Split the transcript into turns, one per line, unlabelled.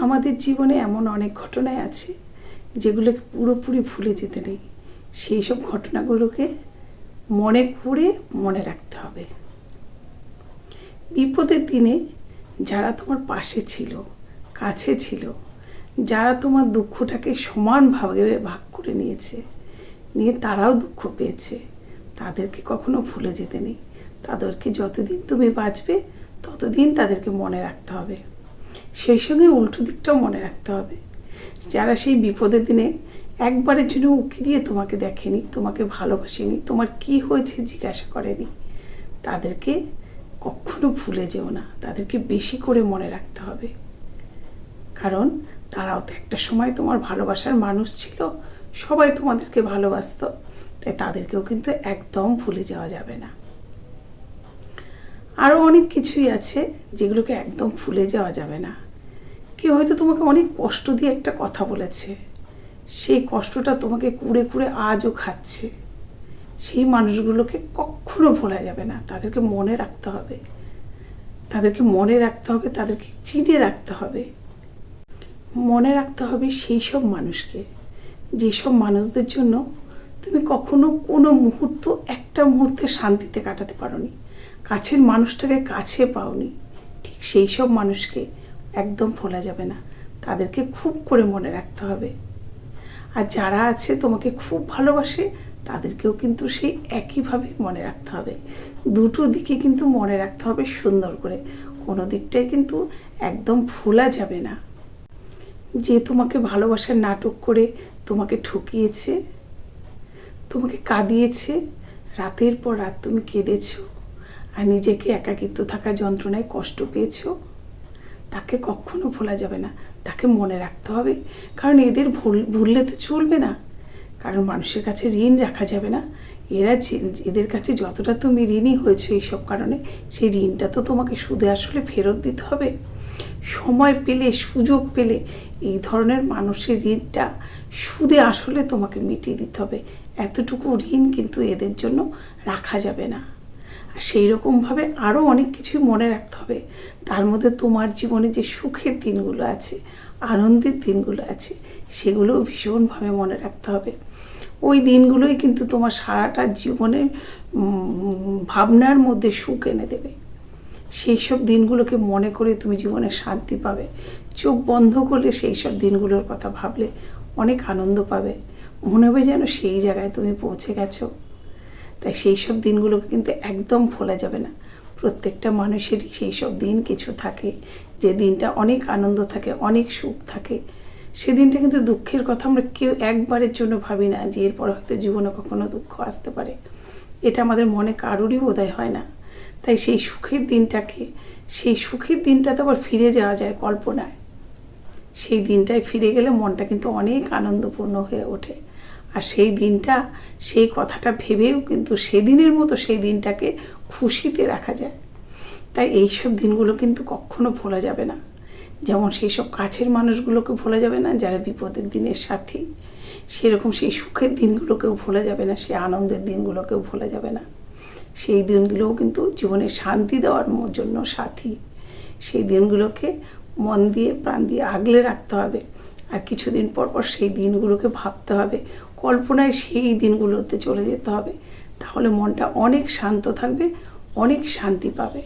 আমাদের জীবনে এমন অনেক ঘটনাই আছে যেগুলোকে পুরোপুরি ভুলে যেতে নেই। সেই সব ঘটনাগুলোকে মনে করে মনে রাখতে হবে। বিপদের দিনে যারা তোমার পাশে ছিল, কাছে ছিল, যারা তোমার দুঃখটাকে সমানভাবে ভাগ করে নিয়েছে, নিয়ে তারাও দুঃখ পেয়েছে, তাদেরকে কখনো ভুলে যেতে নেই। তাদেরকে যতদিন তুমি বাঁচবে, ততদিন তাদেরকে মনে রাখতে হবে। সেই সঙ্গে উল্টো দিকটাও মনে রাখতে হবে। যারা সেই বিপদের দিনে একবারের জন্য উকি দিয়ে তোমাকে দেখেনি, তোমাকে ভালোবাসেনি, তোমার কি হয়েছে জিজ্ঞাসা করেনি, তাদেরকে কখনো ভুলে যেও না। তাদেরকে বেশি করে মনে রাখতে হবে। কারণ তারাও তো একটা সময় তোমার ভালোবাসার মানুষ ছিল, সবাই তোমাদেরকে ভালোবাসতো, তাই তাদেরকেও কিন্তু একদম ভুলে যাওয়া যাবে না। আরও অনেক কিছুই আছে যেগুলোকে একদম ভুলে যাওয়া যাবে না। কেউ হয়তো তোমাকে অনেক কষ্ট দিয়ে একটা কথা বলেছে। সেই কষ্টটা তোমাকে কুড়ে কুড়ে আজও খাচ্ছে। সেই মানুষগুলোকে কখনো ভোলা যাবে না। তাদেরকে মনে রাখতে হবে। তাদেরকে মনে রাখতে হবে, তাদেরকে চিনে রাখতে হবে। মনে রাখতে হবে সেই সব মানুষকে। যেসব মানুষদের জন্য তুমি কখনো কোনো মুহূর্ত একটা মুহূর্তে শান্তিতে কাটাতে পারোনি। কাছের মানুষটাকে কাছে পাওনি। ঠিক সেই সব মানুষকে একদম ভোলা যাবে না। তাদেরকে খুব করে মনে রাখতে হবে। আর যারা আছে, তোমাকে খুব ভালোবাসে, তাদেরকেও কিন্তু সেই একইভাবে মনে রাখতে হবে। দুটো দিকে কিন্তু মনে রাখতে হবে সুন্দর করে। কোনো দিকটাই কিন্তু একদম ভোলা যাবে না। যে তোমাকে ভালোবাসার নাটক করে তোমাকে ঠকিয়েছে, তোমাকে কাঁদিয়েছে, রাতের পর রাত তুমি কেঁদেছো, আর নিজেকে একাকিত্ব থাকা যন্ত্রণায় কষ্ট পেয়েছ তাকে কখনো ভোলা যাবে না। তাকে মনে রাখতে হবে। কারণ এদের ভুল, ভুললে তো চলবে না। কারণ মানুষের কাছে ঋণ রাখা যাবে না। এরা এদের কাছে যতটা তুমি ঋণই হয়েছো এইসব কারণে, সেই ঋণটা তো তোমাকে সুদে আসলে ফেরত দিতে হবে। সময় পেলে, সুযোগ পেলে, এই ধরনের মানুষের ঋণটা সুদে আসলে তোমাকে মিটিয়ে দিতে হবে। এতটুকু ঋণ কিন্তু এদের জন্য রাখা যাবে না। সেই রকমভাবে আরও অনেক কিছুই মনে রাখতে হবে। তার মধ্যে তোমার জীবনে যে সুখের দিনগুলো আছে আনন্দের দিনগুলো আছে সেগুলোও ভীষণভাবে মনে রাখতে হবে। ওই দিনগুলোই কিন্তু তোমার সারাটা জীবনের উম, ভাবনার মধ্যে সুখ এনে দেবে। সেই সব দিনগুলোকে মনে করে তুমি জীবনে শান্তি পাবে। চোখ বন্ধ করলে সেই সব দিনগুলোর কথা ভাবলে অনেক আনন্দ পাবে। মনে হবে যেন সেই জায়গায় তুমি পৌঁছে গেছো। তাই সেই সব দিনগুলোকে কিন্তু একদম ভোলা যাবে না। প্রত্যেকটা মানুষেরই সেই সব দিন কিছু থাকে। যে দিনটা অনেক আনন্দ থাকে, অনেক সুখ থাকে। সেদিনটা কিন্তু দুঃখের কথা আমরা কেউ একবারের জন্য ভাবি না যে এরপর হয়তো জীবনে কখনো দুঃখ আসতে পারে। এটা আমাদের মনে কারোরই বোধহয় হয় না। তাই সেই সুখের দিনটাকে, সেই সুখের দিনটাতে আবার ফিরে যাওয়া যায় কল্পনায়। সেই দিনটায় ফিরে গেলে মনটা কিন্তু অনেক আনন্দপূর্ণ হয়ে ওঠে। আর সেই দিনটা, সেই কথাটা ভেবেও কিন্তু সেদিনের মতো সেই দিনটাকে খুশিতে রাখা যায়। তাই এই সব দিনগুলো কিন্তু কখনো ভোলা যাবে না। যেমন সেই সব কাছের মানুষগুলোকে ভোলা যাবে না, যারা বিপদের দিনের সাথী। সেরকম সেই সুখের দিনগুলোকেও ভোলা যাবে না, সেই আনন্দের দিনগুলোকেও ভোলা যাবে না। সেই দিনগুলোও কিন্তু জীবনে শান্তি দেওয়ার জন্য সাথী। সেই দিনগুলোকে মন দিয়ে, প্রাণ দিয়ে আগলে রাখতে হবে। আর কিছুদিন পর পর সেই দিনগুলোকে ভাবতে হবে কল্পনায় সেই দিনগুলোতে চলে যেতে হবে। তাহলে মনটা অনেক শান্ত থাকবে অনেক শান্তি পাবে।